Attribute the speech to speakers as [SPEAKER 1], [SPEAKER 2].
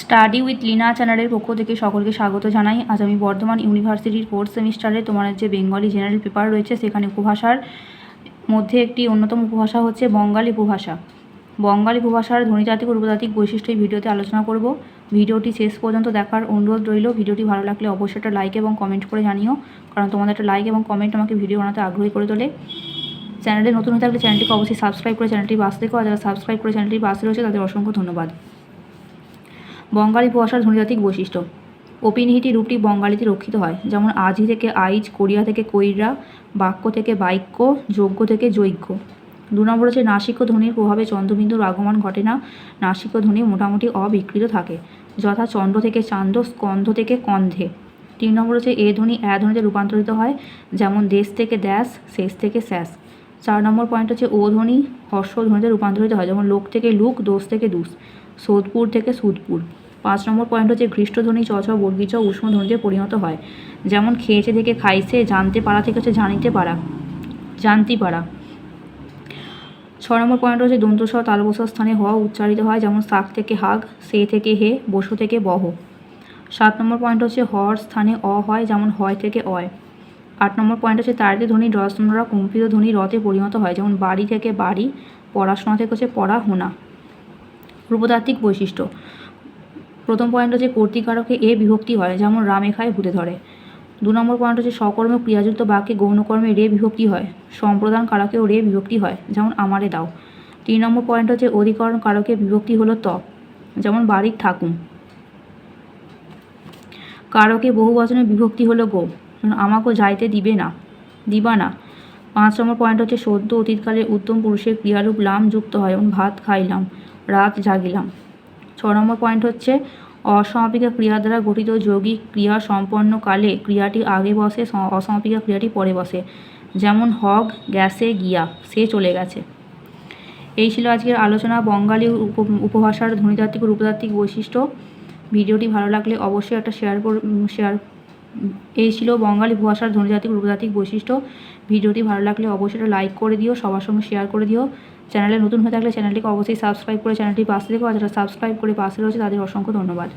[SPEAKER 1] Study with Lina চ্যানেলের পক্ষ থেকে সকলকে স্বাগত জানাই। আজ আমি বর্ধমান ইউনিভার্সিটির ফোর্থ সেমিস্টারে তোমাদের যে বেঙ্গলি জেনারেল পেপার রয়েছে, সেখানে উপভাষার মধ্যে একটি অন্যতম উপভাষা হচ্ছে বঙ্গালী উপভাষা। বঙ্গালী উপভাষার ও রূপতাত্ত্বিক বৈশিষ্ট্য এই ভিডিওতে আলোচনা করব। ভিডিওটি শেষ পর্যন্ত দেখার অনুরোধ রইল। ভিডিওটি ভালো লাগলে অবশ্যই একটা লাইক এবং কমেন্ট করে জানিও, কারণ তোমাদের একটা লাইক এবং কমেন্ট আমাকে ভিডিও বানাতে আগ্রহী করে তোলে। চ্যানেলে নতুন হয়ে থাকলে চ্যানেলটিকে অবশ্যই সাবস্ক্রাইব করে চ্যানেলটি বাস দেখো আর যারা সাবস্ক্রাইব করে চ্যানেলটি পাশে রয়েছে, তাদের অসংখ্য ধন্যবাদ। বঙ্গালী উপভাষার ধ্বনিজাতিক বৈশিষ্ট্য। অপিনিহিটি রূপটি বঙ্গালীতে রক্ষিত হয়, যেমন আজি থেকে আইজ, কোরিয়া থেকে কৈরা বাক্য থেকে বাক্য, যজ্ঞ থেকে যৈজ্ঞ। দু নম্বর হচ্ছে নাসিক ধ্বনির প্রভাবে চন্দ্রবিন্দুর আগমন ঘটে না, নাসিক ধ্বনি মোটামুটি অবিকৃত থাকে, যথা চন্দ্র থেকে চান্দ স্কন্ধ থেকে কন্ধে। তিন নম্বর হচ্ছে এ ধ্বনি এ ধ্বনিতে রূপান্তরিত হয়, যেমন দেশ থেকে দ্যাস, শেষ থেকে স্যাস। চার নম্বর পয়েন্ট হচ্ছে ও ধ্বনি হর্ষ ধ্বনিতে রূপান্তরিত হয়, যেমন লোক থেকে লুক, দোষ থেকে দুস সোদপুর থেকে সুদপুর। পাঁচ নম্বর পয়েন্ট হচ্ছে ঘৃষ্টধ্বনি চ ছ উষ্ম ধ্বনিতে পরিণত হয়। যেমন খেয়েছে থেকে খাইছে, জানতে পারা থেকে হচ্ছে জানিতে পারা, জানতি পারা। ছ নম্বর পয়েন্ট হচ্ছে দন্তস্বর তালবস স্থানে হওয়া, উচ্চারিত হয় যেমন শাক থেকে হাগ, সে থেকে হে, বসু থেকে বহ। সাত নম্বর পয়েন্ট হচ্ছে হর স্থানে অ হয় যেমন হয় থেকে অয়। আট নম্বর পয়েন্ট হচ্ছে তারিতে ধ্বনি রসনরা কম্পিত ধ্বনি রতে পরিণত হয় যেমন বাড়ি থেকে বাড়ি, পড়াশোনা থেকে হচ্ছে পড়া, হোনা। রূপতাত্ত্বিক বৈশিষ্ট্য। প্রথম পয়েন্ট হচ্ছে কর্তৃকারকে এ বিভক্তি হয়, যেমন রামে খায় ভূতে ধরে। দু নম্বর পয়েন্ট হচ্ছে সকর্ম ক্রিয়াযুক্ত বাক্যে গৌণকর্মে রে বিভক্তি হয়, সম্প্রদান কারকেও রে বিভক্তি হয়, যেমন আমারে দাও। তিন নম্বর পয়েন্ট হচ্ছে অধিকরণ কারকে বিভক্তি হলো ত, যেমন বাড়ির ঠাকুম। কারকে বহু বচনে বিভক্তি হলো গো আমাকে যাইতে দিবে না, দিবা না। পাঁচ নম্বর পয়েন্ট হচ্ছে সদ্য অতীতকালে উত্তম পুরুষের ক্রিয়ারূপ লাম যুক্ত হয়, যেমন ভাত খাইলাম, রাত জাগিলাম। ছ নম্বর পয়েন্ট হচ্ছে, অসমাপিকা ক্রিয়া দ্বারা গঠিত যৌগিক ক্রিয়া সম্পন্নকালে ক্রিয়াটি আগে বসে অসমাপিকা ক্রিয়াটি পরে বসে। যেমন হগ, গ্যাসে, গিয়া, সে চলে গেছে। এই ছিল আজকের আলোচনা। বঙ্গালী উপ- উপভাষার ধ্বনিতাত্ত্বিক রূপতাত্ত্বিক বৈশিষ্ট্য। ভিডিওটি ভালো লাগলে অবশ্যই একটা শেয়ার শেয়ার এই ছিল বঙ্গালী উপভাষার ধনজাতিক ও রূপতাত্ত্বিক বৈশিষ্ট্য। ভিডিওটি ভালো লাগলে অবশ্যই লাইক করে দিও, সবার সঙ্গে শেয়ার করে দিও। চ্যানেলে নতুন হয়ে থাকলে চ্যানেলটিকে অবশ্যই সাবস্ক্রাইব করে চ্যানেলটি পাশে দেখো আর যারা সাবস্ক্রাইব করে পাশে রয়েছে তাদের অসংখ্য ধন্যবাদ।